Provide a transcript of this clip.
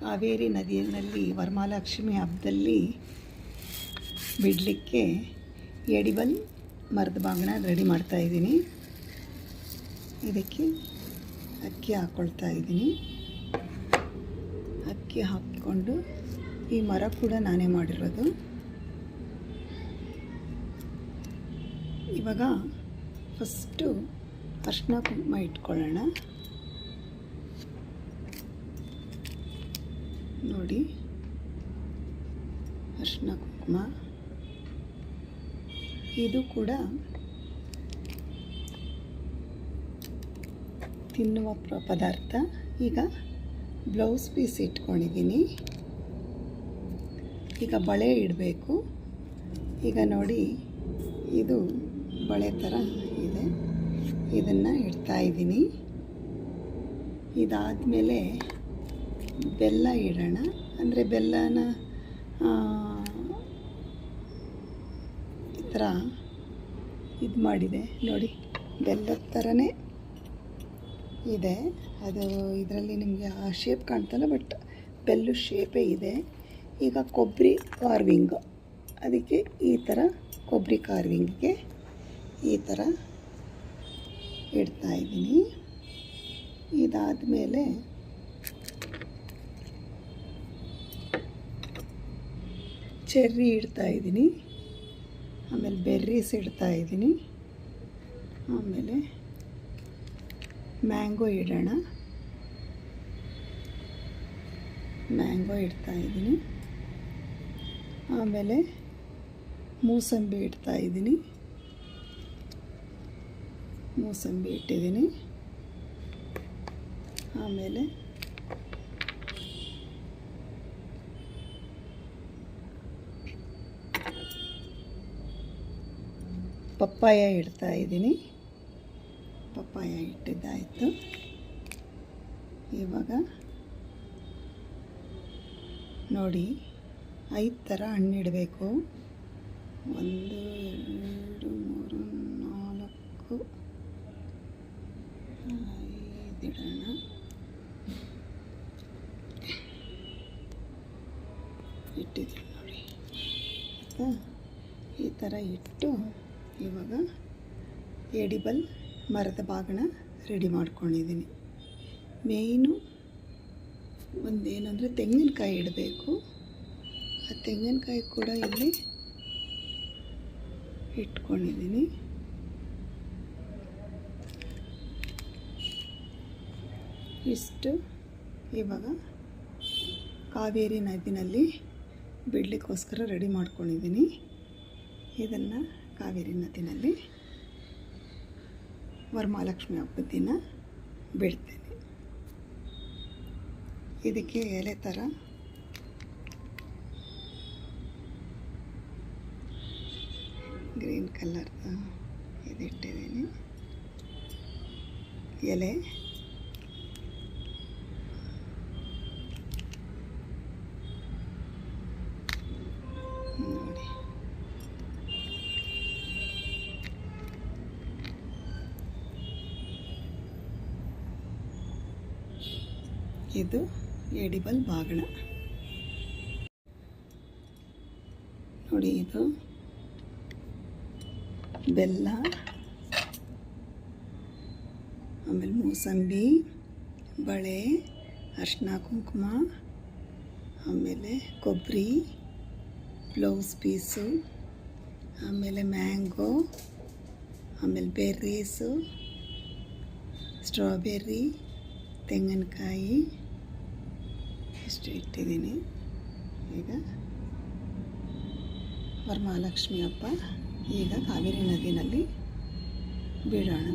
ಕಾವೇರಿ ನದಿಯಲ್ಲಿ ವರಮಹಾಲಕ್ಷ್ಮಿ ಹಬ್ಬದಲ್ಲಿ ಬಿಡಲಿಕ್ಕೆ ಎಡಿಬಲ್ ಮರದ ಬಾಗ್ನ ರೆಡಿ ಮಾಡ್ತಾ ಇದ್ದೀನಿ. ಇದಕ್ಕೆ ಅಕ್ಕಿ ಹಾಕ್ಕೊಳ್ತಾ ಇದ್ದೀನಿ. ಅಕ್ಕಿ ಹಾಕ್ಕೊಂಡು ಈ ಮರ ಕೂಡ ನಾನೇ ಮಾಡಿರೋದು. ಇವಾಗ ಫಸ್ಟು ಅರ್ಶಿನ ಕುಂಕುಮ ಇಟ್ಕೊಳ್ಳೋಣ. ನೋಡಿ. ಅರ್ಶಿನ ಕುಂಕುಮ. ಇದು ಕೂಡ ತಿನ್ನುವ ಪದಾರ್ಥ. ಈಗ ಬ್ಲೌಸ್ ಪೀಸ್ ಇಟ್ಕೊಂಡಿದ್ದೀನಿ. ಈಗ ಬಳೆ ಇಡಬೇಕು. ಈಗ ನೋಡಿ, ಇದು ಬಳೆ ಥರ ಇದೆ. ಇದನ್ನು ಇಡ್ತಾಯಿದ್ದೀನಿ ಇದಾದ ಇದಾದಮೇಲೆ ಬೆಲ್ಲ ಇಡೋಣ. ಅಂದರೆ ಬೆಲ್ಲನ ಈ ಥರ ಇದು ಮಾಡಿದೆ. ನೋಡಿ, ಬೆಲ್ಲದ ಥರನೇ ಇದೆ. ಅದು ಇದರಲ್ಲಿ ನಿಮಗೆ ಆ ಶೇಪ್ ಕಾಣ್ತಲ್ಲ ಬಟ್ ಬೆಲ್ಲು ಶೇಪೇ ಇದೆ. ಈಗ ಕೊಬ್ಬರಿ ಕಾರ್ವಿಂಗ್ ಅದಕ್ಕೆ ಈ ಥರ ಕೊಬ್ಬರಿ ಕಾರ್ವಿಂಗ್ಗೆ ಈ ಥರ ಇಡ್ತಾ ಇದ್ದೀನಿ. ಇದಾದಮೇಲೆ ಚೆರ್ರಿ ಇಡ್ತಾ ಇದ್ದೀನಿ. ಆಮೇಲೆ ಬೆರ್ರೀಸ್ ಇಡ್ತಾ ಇದ್ದೀನಿ. ಆಮೇಲೆ ಮ್ಯಾಂಗೋ ಇಡೋಣ. ಮ್ಯಾಂಗೋ ಇಡ್ತಾ ಇದ್ದೀನಿ. ಆಮೇಲೆ ಮೂಸಂಬಿ ಇಡ್ತಾ ಇದ್ದೀನಿ. ಮೂಸಂಬಿ ಇಟ್ಟಿದ್ದೀನಿ. ಆಮೇಲೆ ಪಪ್ಪಾಯ ಇಡ್ತಾ ಇದ್ದೀನಿ. ಪಪ್ಪಾಯ ಇಟ್ಟಿದ್ದಾಯಿತು. ಇವಾಗ ನೋಡಿ, ಐದು ಥರ ಹಣ್ಣಿಡಬೇಕು. ಒಂದು, ಎರಡು, ಮೂರು, ನಾಲ್ಕು, ಐದಿಡೋಣ. ಇಟ್ಟಿದ್ದೀನಿ ನೋಡಿ. ಈ ಥರ ಇಟ್ಟು ಇವಾಗ ಎಡಿಬಲ್ ಮರದ ಭಾಗನ ರೆಡಿ ಮಾಡ್ಕೊಂಡಿದ್ದೀನಿ. ಮೇಯ್ನು ಒಂದೇನಂದರೆ ತೆಂಗಿನಕಾಯಿ ಇಡಬೇಕು. ಆ ತೆಂಗಿನಕಾಯಿ ಕೂಡ ಇಲ್ಲಿ ಇಟ್ಕೊಂಡಿದ್ದೀನಿ. ಇಷ್ಟು ಇವಾಗ ಕಾವೇರಿ ನದಿನಲ್ಲಿ ಬಿಡಲಿಕ್ಕೋಸ್ಕರ ರೆಡಿ ಮಾಡ್ಕೊಂಡಿದ್ದೀನಿ. ಇದನ್ನು ಕಾವೇರಿ ನದಿನಲ್ಲಿ ವರಮಹಾಲಕ್ಷ್ಮಿ ಹಬ್ಬದ ದಿನ ಬಿಡ್ತೀನಿ ಇದಕ್ಕೆ ಎಲೆ ಥರ ಗ್ರೀನ್ ಕಲರ್ ಇದಿಟ್ಟಿದ್ದೀನಿ. ಎಲೆ ಇದು ಎಡಿಬಲ್ ಬಾಗಣ. ನೋಡಿ ಇದು ಬೆಲ್ಲ, ಆಮೇಲೆ ಮೂಸಂಬಿ, ಬಳೆ ಅರ್ಶಿನ ಕುಂಕುಮ, ಆಮೇಲೆ ಕೊಬ್ಬರಿ, ಬ್ಲೌಸ್ ಪೀಸು, ಆಮೇಲೆ ಮ್ಯಾಂಗೋ, ಆಮೇಲೆ ಬೆರ್ರೀಸು, ಸ್ಟ್ರಾಬೆರ್ರಿ, ತೆಂಗಿನಕಾಯಿ. ಇಷ್ಟು ಇಟ್ಟಿದ್ದೀನಿ? ಈಗ ವರಮಹಾಲಕ್ಷ್ಮಿ ಹಬ್ಬ. ಈಗ ಕಾವೇರಿ ನದಿನಲ್ಲಿ ಬಿಡೋಣ